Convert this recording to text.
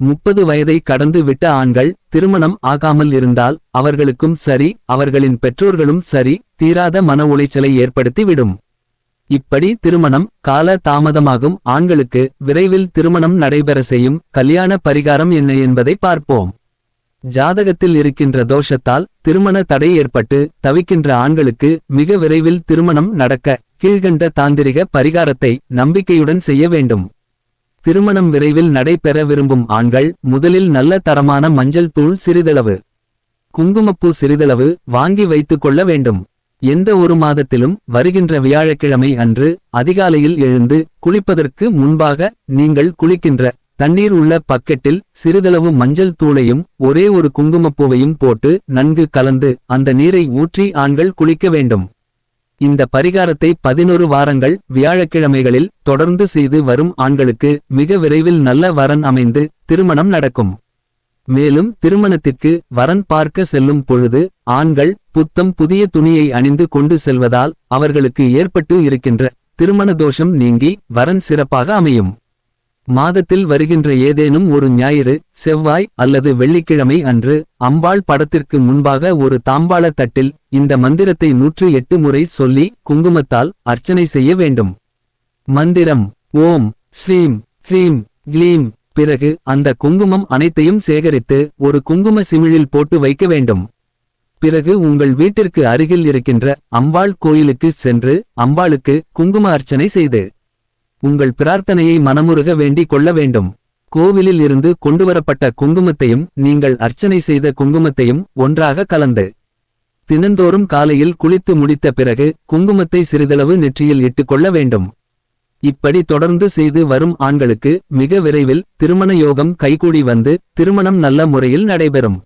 முப்பது வயதை கடந்து விட்ட ஆண்கள் திருமணம் ஆகாமல் இருந்தால் அவர்களுக்கும் சரி அவர்களின் பெற்றோர்களும் சரி தீராத மன உளைச்சலை ஏற்படுத்திவிடும். இப்படி திருமணம் கால தாமதமாகும். ஆண்களுக்கு விரைவில் திருமணம் நடைபெற செய்யும் கல்யாண பரிகாரம் என்ன என்பதை பார்ப்போம். ஜாதகத்தில் இருக்கின்ற தோஷத்தால் திருமண தடை ஏற்பட்டு தவிக்கின்ற ஆண்களுக்கு மிக விரைவில் திருமணம் நடக்க கீழ்கண்ட தாந்திரிக பரிகாரத்தை நம்பிக்கையுடன் செய்ய வேண்டும். திருமணம் விரைவில் நடைபெற விரும்பும் ஆண்கள் முதலில் நல்ல தரமான மஞ்சள் தூள் சிறிதளவு குங்குமப்பூ சிறிதளவு வாங்கி வைத்துக் கொள்ள வேண்டும். எந்த ஒரு மாதத்திலும் வருகின்ற வியாழக்கிழமை அன்று அதிகாலையில் எழுந்து குளிப்பதற்கு முன்பாக நீங்கள் குளிக்கின்ற தண்ணீர் உள்ள பக்கெட்டில் சிறிதளவு மஞ்சள் தூளையும் ஒரே ஒரு குங்குமப்பூவையும் போட்டு நன்கு கலந்து அந்த நீரை ஊற்றி ஆண்கள் குளிக்க வேண்டும். இந்த பரிகாரத்தை பதினொரு வாரங்கள் வியாழக்கிழமைகளில் தொடர்ந்து செய்து வரும் ஆண்களுக்கு மிக விரைவில் நல்ல வரன் அமைந்து திருமணம் நடக்கும். மேலும் திருமணத்திற்கு வரன் பார்க்க செல்லும் பொழுது ஆண்கள் புத்தம் புதிய துணியை அணிந்து கொண்டு செல்வதால் அவர்களுக்கு ஏற்பட்டு இருக்கின்ற திருமண தோஷம் நீங்கி வரன் சிறப்பாக அமையும். மாதத்தில் வருகின்ற ஏதேனும் ஒரு ஞாயிறு செவ்வாய் அல்லது வெள்ளிக்கிழமை அன்று அம்பாள் படத்திற்கு முன்பாக ஒரு தாம்பாள தட்டில் இந்த மந்திரத்தை நூற்று எட்டு முறை சொல்லி குங்குமத்தால் அர்ச்சனை செய்ய வேண்டும். மந்திரம் ஓம் ஸ்ரீம் ஹ்ரீம் க்ளீம் பிறகு அந்த குங்குமம் அனைத்தையும் சேகரித்து ஒரு குங்கும சிமிழில் போட்டு வைக்க வேண்டும். பிறகு உங்கள் வீட்டிற்கு அருகில் இருக்கின்ற அம்பாள் கோயிலுக்கு சென்று அம்பாளுக்கு குங்கும அர்ச்சனை செய்து உங்கள் பிரார்த்தனையை மனமுருக வேண்டிக் கொள்ள வேண்டும். கோவிலில் இருந்து கொண்டுவரப்பட்ட குங்குமத்தையும் நீங்கள் அர்ச்சனை செய்த குங்குமத்தையும் ஒன்றாக கலந்து. தினந்தோறும் காலையில் குளித்து முடித்த பிறகு குங்குமத்தை சிறிதளவு நெற்றியில் இட்டுக்கொள்ள வேண்டும். இப்படி தொடர்ந்து செய்து வரும் ஆண்களுக்கு மிக விரைவில் திருமண யோகம் கைகூடி வந்து திருமணம் நல்ல முறையில் நடைபெறும்.